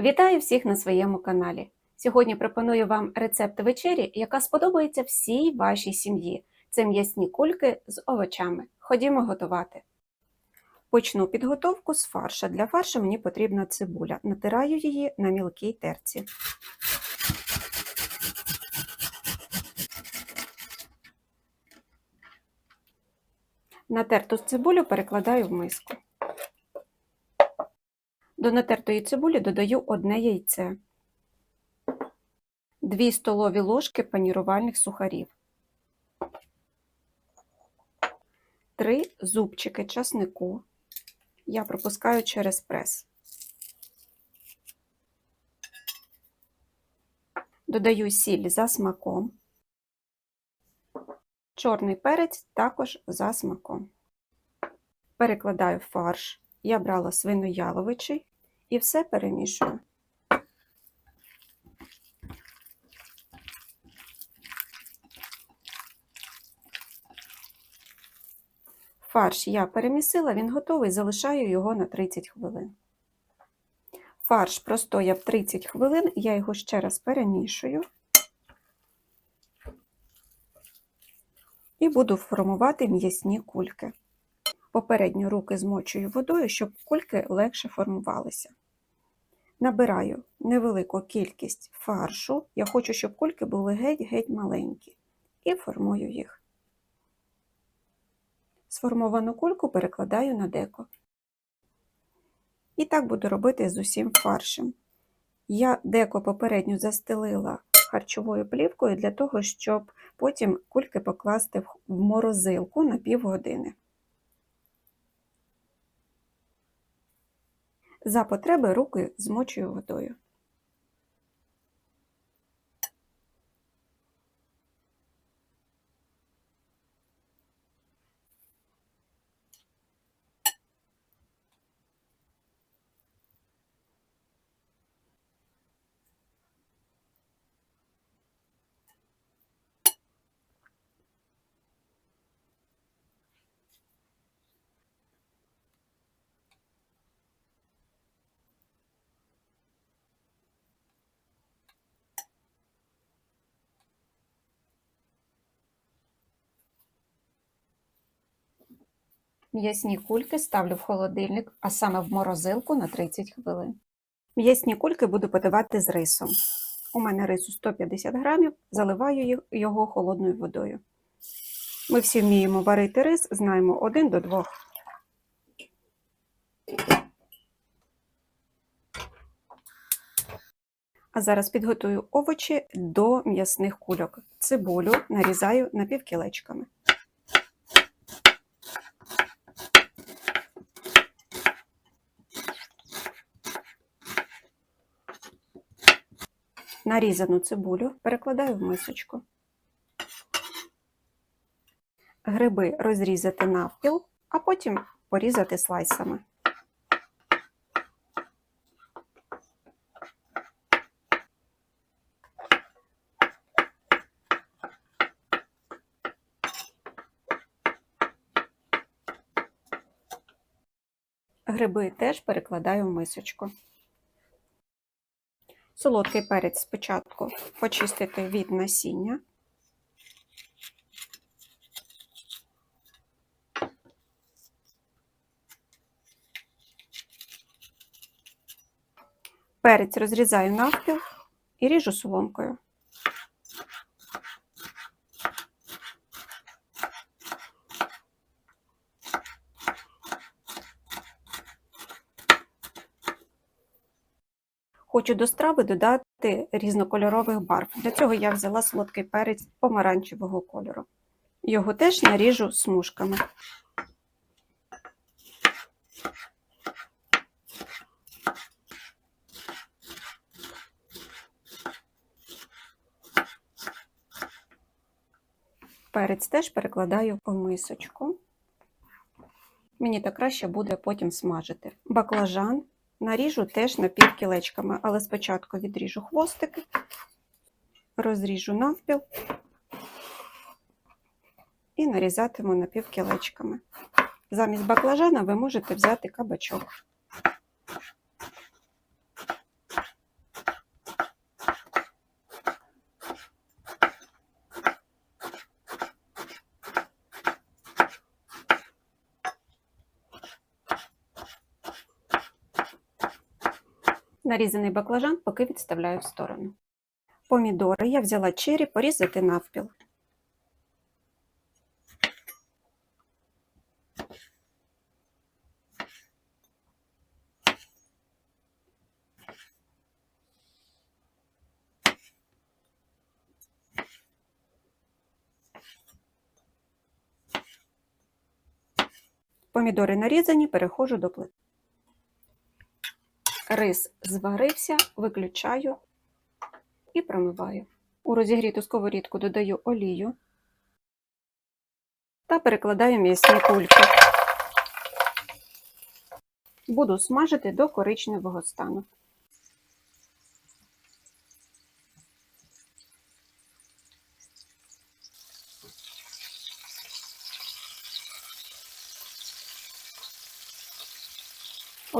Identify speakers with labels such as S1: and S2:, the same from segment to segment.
S1: Вітаю всіх на своєму каналі. Сьогодні пропоную вам рецепт вечері, яка сподобається всій вашій сім'ї. Це м'ясні кульки з овочами. Ходімо готувати. Почну підготовку з фарша. Для фаршу мені потрібна цибуля. Натираю її на мілкій терці. Натерту цибулю перекладаю в миску. До натертої цибулі додаю одне яйце, 2 столові ложки панірувальних сухарів, 3 зубчики часнику. Я пропускаю через прес. Додаю сіль за смаком. Чорний перець також за смаком. Перекладаю фарш. Я брала свинояловичий і все перемішую. Фарш я перемісила, він готовий, залишаю його на 30 хвилин. Фарш простояв 30 хвилин, я його ще раз перемішую і буду формувати м'ясні кульки. Попередньо руки змочую водою, щоб кульки легше формувалися. Набираю невелику кількість фаршу. Я хочу, щоб кульки були геть-геть маленькі. І формую їх. Сформовану кульку перекладаю на деко. І так буду робити з усім фаршем. Я деко попередньо застелила харчовою плівкою для того, щоб потім кульки покласти в морозилку на півгодини. За потреби руки змочую водою. М'ясні кульки ставлю в холодильник, а саме в морозилку на 30 хвилин. М'ясні кульки буду подавати з рисом. У мене рису 150 грамів, заливаю його холодною водою. Ми всі вміємо варити рис, знаємо один до двох. А зараз підготую овочі до м'ясних кульок. Цибулю нарізаю напівкілечками. Нарізану цибулю перекладаю в мисочку. Гриби розрізати навпіл, а потім порізати слайсами. Гриби теж перекладаю в мисочку. Солодкий перець спочатку почистити від насіння. Перець розрізаю навпіл і ріжу соломкою. Хочу до страви додати різнокольорових барв. Для цього я взяла солодкий перець помаранчевого кольору. Його теж наріжу смужками. Перець теж перекладаю в мисочку. Мені так краще буде потім смажити. Баклажан наріжу теж напівкілечками, але спочатку відріжу хвостики, розріжу навпіл і нарізатиму напівкілечками. Замість баклажана ви можете взяти кабачок. Нарізаний баклажан поки відставляю в сторону. Помідори я взяла чері порізати навпіл. Помідори нарізані, переходжу до плити. Рис зварився, виключаю і промиваю. У розігріту сковорідку додаю олію та перекладаю м'ясні кульки. Буду смажити до коричневого стану.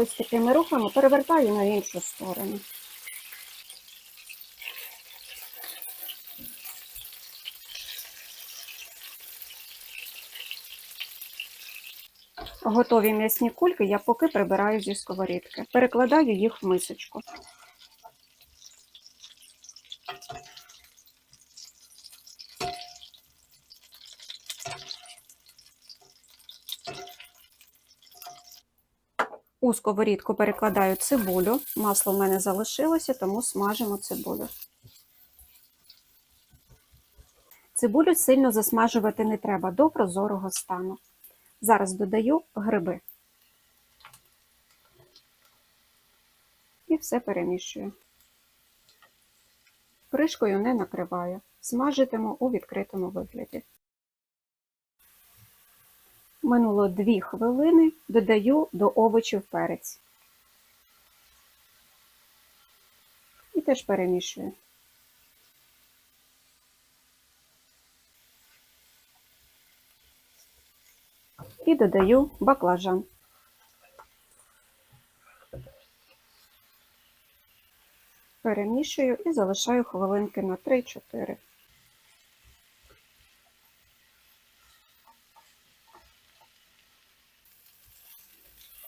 S1: Ось такими рухами перевертаю на іншу сторону. Готові м'ясні кульки я поки прибираю зі сковорідки. Перекладаю їх в мисочку. У сковорідку перекладаю цибулю. Масло в мене залишилося, тому смажимо цибулю. Цибулю сильно засмажувати не треба до прозорого стану. Зараз додаю гриби. І все перемішую. Кришкою не накриваю. Смажитиму у відкритому вигляді. Минуло 2 хвилини, додаю до овочів перець. І теж перемішую. І додаю баклажан. Перемішую і залишаю хвилинки на 3-4.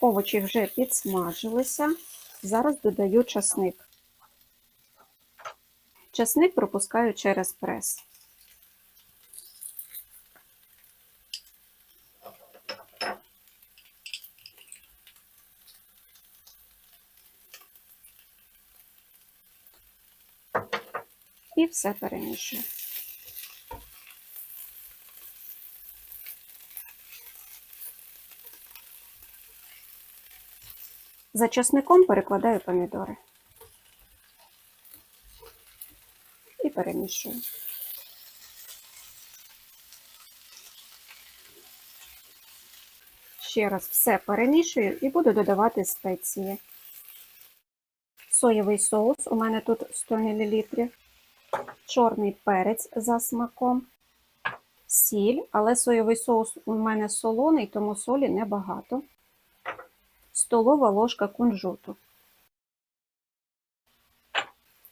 S1: Овочі вже підсмажилися. Зараз додаю часник. Часник пропускаю через прес. І все перемішую. За часником перекладаю помідори. І перемішую. Ще раз все перемішую і буду додавати спеції. Соєвий соус у мене тут 100 мл, чорний перець за смаком, сіль, але соєвий соус у мене солоний, тому солі небагато столова ложка кунжуту.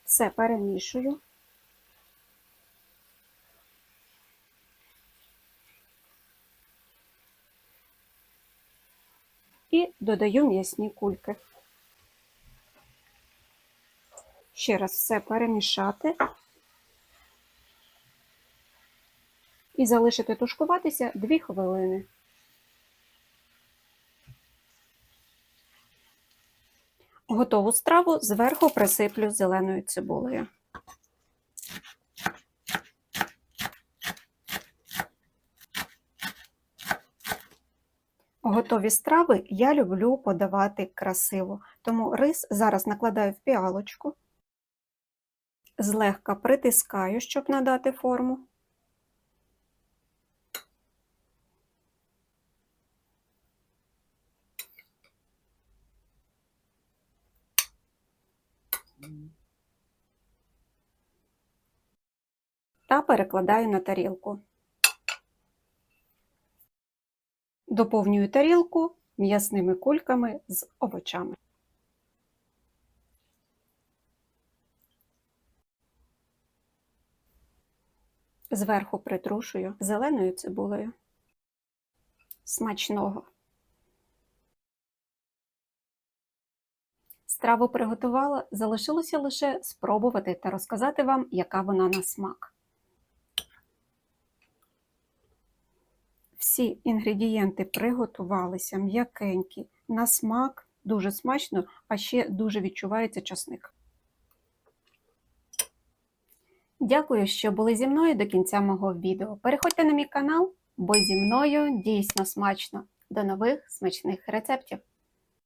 S1: Все перемішую. І додаю м'ясні кульки. Ще раз все перемішати і залишити тушкуватися 2 хвилини. Готову страву зверху присиплю зеленою цибулею. Готові страви я люблю подавати красиво, тому рис зараз накладаю в піалочку, злегка притискаю, щоб надати форму. Та перекладаю на тарілку. Доповнюю тарілку м'ясними кульками з овочами. Зверху притрушую зеленою цибулею. Смачного! Страву приготувала, залишилося лише спробувати та розказати вам, яка вона на смак. Всі інгредієнти приготувалися м'якенькі, на смак, дуже смачно, а ще дуже відчувається часник. Дякую, що були зі мною до кінця мого відео. Переходьте на мій канал, бо зі мною дійсно смачно. До нових смачних рецептів!